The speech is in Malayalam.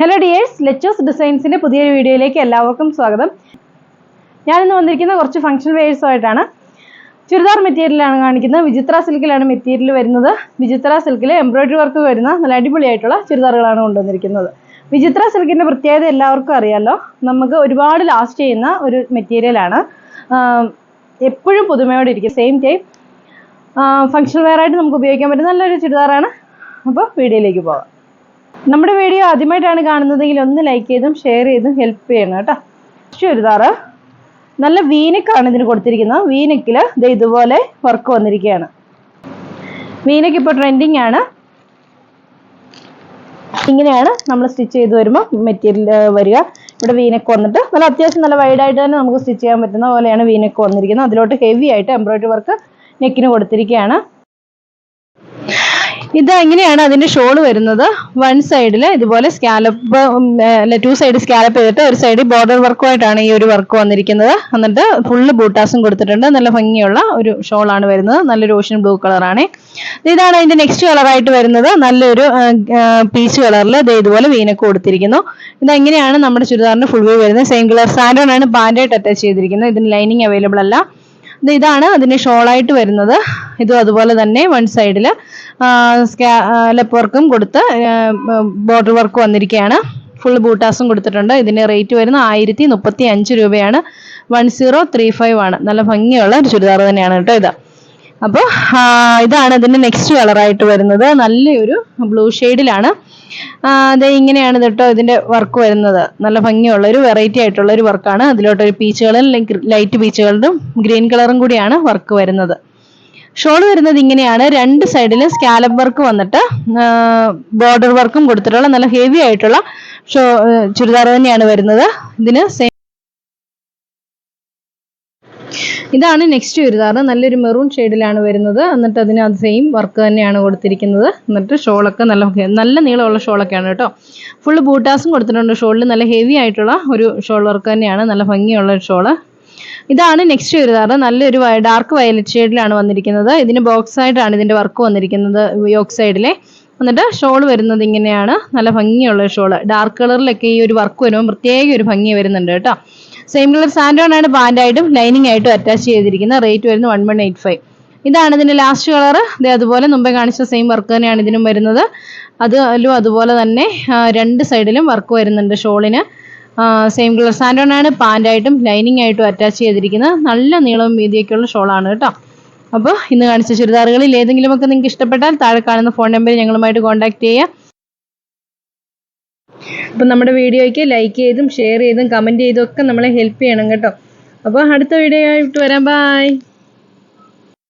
ഹലോ ഡിയേഴ്സ് ലെച്ചോസ് ഡിസൈൻസിന്റെ പുതിയൊരു വീഡിയോയിലേക്ക് എല്ലാവർക്കും സ്വാഗതം. ഞാനിന്ന് വന്നിരിക്കുന്ന കുറച്ച് ഫംഗ്ഷൻ വെയേഴ്സുമായിട്ടാണ് ചുരിദാർ മെറ്റീരിയലാണ് കാണിക്കുന്നത്. വിചിത്ര സിൽക്കിലാണ് മെറ്റീരിയൽ വരുന്നത്. വിചിത്ര സിൽക്കിൽ എംബ്രോയ്ഡറി വർക്ക് വരുന്ന നല്ല അടിപൊളിയായിട്ടുള്ള ചുരിദാറുകളാണ് കൊണ്ടുവന്നിരിക്കുന്നത്. വിചിത്ര സിൽക്കിന്റെ പ്രത്യേകത എല്ലാവർക്കും അറിയാമല്ലോ നമുക്ക് ഒരുപാട് ലാസ്റ്റ് ചെയ്യുന്ന ഒരു മെറ്റീരിയലാണ് എപ്പോഴും പുതുമയോടെ ഇരിക്കും. സെയിം ടൈം ഫംഗ്ഷൻ വെയർ ആയിട്ട് നമുക്ക് ഉപയോഗിക്കാൻ പറ്റുന്ന നല്ലൊരു ചുരിദാറാണ്. അപ്പോൾ വീഡിയോയിലേക്ക് പോകാം. നമ്മുടെ വീഡിയോ ആദ്യമായിട്ടാണ് കാണുന്നതെങ്കിൽ ഒന്ന് ലൈക്ക് ചെയ്തും ഷെയർ ചെയ്തും ഹെൽപ്പ് ചെയ്യണം കേട്ടോ. ചുരിദാറ്. നല്ല വീനക്കാണ് ഇതിന് കൊടുത്തിരിക്കുന്നത്. വീനക്കിൽ ഇത് ഇതുപോലെ വർക്ക് വന്നിരിക്കുകയാണ്. വീനക്ക് ഇപ്പോൾ ട്രെൻഡിങ് ആണ്. ഇങ്ങനെയാണ് നമ്മൾ സ്റ്റിച്ച് ചെയ്ത് വരുമ്പോൾ മെറ്റീരിയൽ വരിക. ഇവിടെ വീനക്ക് വന്നിട്ട് നല്ല അത്യാവശ്യം നല്ല വൈഡായിട്ട് തന്നെ നമുക്ക് സ്റ്റിച്ച് ചെയ്യാൻ പറ്റുന്ന പോലെയാണ് വീനക്ക് വന്നിരിക്കുന്നത്. അതിലോട്ട് ഹെവി ആയിട്ട് എംബ്രോയിഡറി വർക്ക് നെക്കിന് കൊടുത്തിരിക്കുകയാണ്. ഇത് എങ്ങനെയാണ് അതിന്റെ ഷോൾ വരുന്നത്? വൺ സൈഡിൽ ഇതുപോലെ സ്കാലപ്പ് അല്ല ടു സൈഡ് സ്കാലപ്പ് ചെയ്തിട്ട് ഒരു സൈഡിൽ ബോർഡർ വർക്കുമായിട്ടാണ് ഈ ഒരു വർക്ക് വന്നിരിക്കുന്നത്. എന്നിട്ട് ഫുള്ള് ബൂട്ടാസും കൊടുത്തിട്ടുണ്ട്. നല്ല ഭംഗിയുള്ള ഒരു ഷോളാണ് വരുന്നത്. നല്ലൊരു ഓഷ്യൻ ബ്ലൂ കളറാണ് ഇതാണ് അതിന്റെ നെക്സ്റ്റ് കളറായിട്ട് വരുന്നത്. നല്ലൊരു പീച്ച് കളറിൽ ഇതുപോലെ വീനൊക്കെ കൊടുത്തിരിക്കുന്നു. ഇതെങ്ങനെയാണ് നമ്മുടെ ചുരിദാറിന്റെ ഫുൾ വ്യൂ വരുന്നത്? സെയിം കളർ സാൻഡോൺ ആണ് അറ്റാച്ച് ചെയ്തിരിക്കുന്നത്. ഇതിന് ലൈനിങ് അവൈലബിൾ അല്ല. ഇതാണ് അതിന് ഷോളായിട്ട് വരുന്നത്. ഇതും അതുപോലെ തന്നെ വൺ സൈഡിൽ സ്കാലപ്പ് വർക്കും കൊടുത്ത് ബോർഡർ വർക്ക് വന്നിരിക്കുകയാണ്. ഫുൾ ബൂട്ടാസും കൊടുത്തിട്ടുണ്ട്. ഇതിന്റെ റേറ്റ് വരുന്ന ആയിരത്തി മുപ്പത്തി അഞ്ച് രൂപയാണ്. വൺ സീറോ ത്രീ ഫൈവ് ആണ്. നല്ല ഭംഗിയുള്ള ഒരു ചുരിദാർ തന്നെയാണ് കേട്ടോ ഇത്. അപ്പോൾ ഇതാണ് ഇതിന്റെ നെക്സ്റ്റ് കളറായിട്ട് വരുന്നത്. നല്ലൊരു ബ്ലൂ ഷെയ്ഡിലാണ്. അത് ഇങ്ങനെയാണ് കേട്ടോ ഇതിന്റെ വർക്ക് വരുന്നത്. നല്ല ഭംഗിയുള്ള ഒരു വെറൈറ്റി ആയിട്ടുള്ള ഒരു വർക്കാണ് അതിലോട്ടൊരു പീച്ചുകളും ലൈറ്റ് പീച്ചുകളും ഗ്രീൻ കളറും കൂടിയാണ് വർക്ക് വരുന്നത്. ഷോൾ വരുന്നത് ഇങ്ങനെയാണ്. രണ്ട് സൈഡിൽ സ്കാലപ്പ് വർക്ക് വന്നിട്ട് ബോർഡർ വർക്കും കൊടുത്തിട്ടുള്ള നല്ല ഹെവി ആയിട്ടുള്ള ഷോ ചുരിദാർ തന്നെയാണ് വരുന്നത്. ഇതിന് സെയിം ഇതാണ് നെക്സ്റ്റ് ചുരിദാർ നല്ലൊരു മെറൂൺ ഷെയ്ഡിലാണ് വരുന്നത്. എന്നിട്ട് അതിന് അത് സെയിം വർക്ക് തന്നെയാണ് കൊടുത്തിരിക്കുന്നത്. എന്നിട്ട് ഷോളൊക്കെ നല്ല നല്ല നീളമുള്ള ഷോളൊക്കെയാണ് കേട്ടോ. ഫുള്ള് ബൂട്ടാസും കൊടുത്തിട്ടുണ്ട്. ഷോളിൽ നല്ല ഹെവി ആയിട്ടുള്ള ഒരു ഷോൾ വർക്ക് തന്നെയാണ്. നല്ല ഭംഗിയുള്ള ഒരു ഷോൾ. ഇതാണ് നെക്സ്റ്റ് ചുരിദാർ നല്ലൊരു ഡാർക്ക് വയലറ്റ് ഷെയ്ഡിലാണ് വന്നിരിക്കുന്നത്. ഇതിന് ബോക്സ് ആയിട്ടാണ് ഇതിന്റെ വർക്ക് വന്നിരിക്കുന്നത് യോക്ക് സൈഡിലെ എന്നിട്ട് ഷോൾ വരുന്നത് ഇങ്ങനെയാണ്. നല്ല ഭംഗിയുള്ള ഷോൾ. ഡാർക്ക് കളറിലൊക്കെ ഈ ഒരു വർക്ക് വരുമ്പോൾ പ്രത്യേക ഒരു ഭംഗി വരുന്നുണ്ട് കേട്ടോ. സെയിം കളർ സാൻഡോൺ ആണ് പാന്റായിട്ടും ലൈനിങ് ആയിട്ടും അറ്റാച്ച് ചെയ്തിരിക്കുന്നത് റേറ്റ് വരുന്നത് വൺ വൺ എയ്റ്റ് ഫൈവ് ഇതാണ് ഇതിന്റെ ലാസ്റ്റ് കളർ ഇതേ അതുപോലെ മുമ്പേ കാണിച്ച സെയിം വർക്ക് തന്നെയാണ് ഇതിനും വരുന്നത്. അതിലും അതുപോലെ തന്നെ രണ്ട് സൈഡിലും വർക്ക് വരുന്നുണ്ട് ഷോളിന്. സെയിം കളർ സാൻഡോൺ ആണ് പാന്റായിട്ടും ലൈനിങ് ആയിട്ടും അറ്റാച്ച് ചെയ്തിരിക്കുന്നത് നല്ല നീളവും വീതിയൊക്കെയുള്ള ഷോളാണ് കേട്ടോ. അപ്പോൾ ഇന്ന് കാണിച്ച ചുരിദാറുകളിൽ ഏതെങ്കിലുമൊക്കെ നിങ്ങൾക്ക് ഇഷ്ടപ്പെട്ടാൽ താഴെ കാണുന്ന ഫോൺ നമ്പറിൽ ഞങ്ങളുമായിട്ട് കോൺടാക്ട് ചെയ്യുക. അപ്പം നമ്മുടെ വീഡിയോയ്ക്ക് ലൈക്ക് ചെയ്തും ഷെയർ ചെയ്തും കമന്റ് ചെയ്തും ഒക്കെ നമ്മളെ ഹെൽപ്പ് ചെയ്യണം കേട്ടോ. അപ്പോൾ അടുത്ത വീഡിയോ ആയിട്ട് വരാം. ബായ്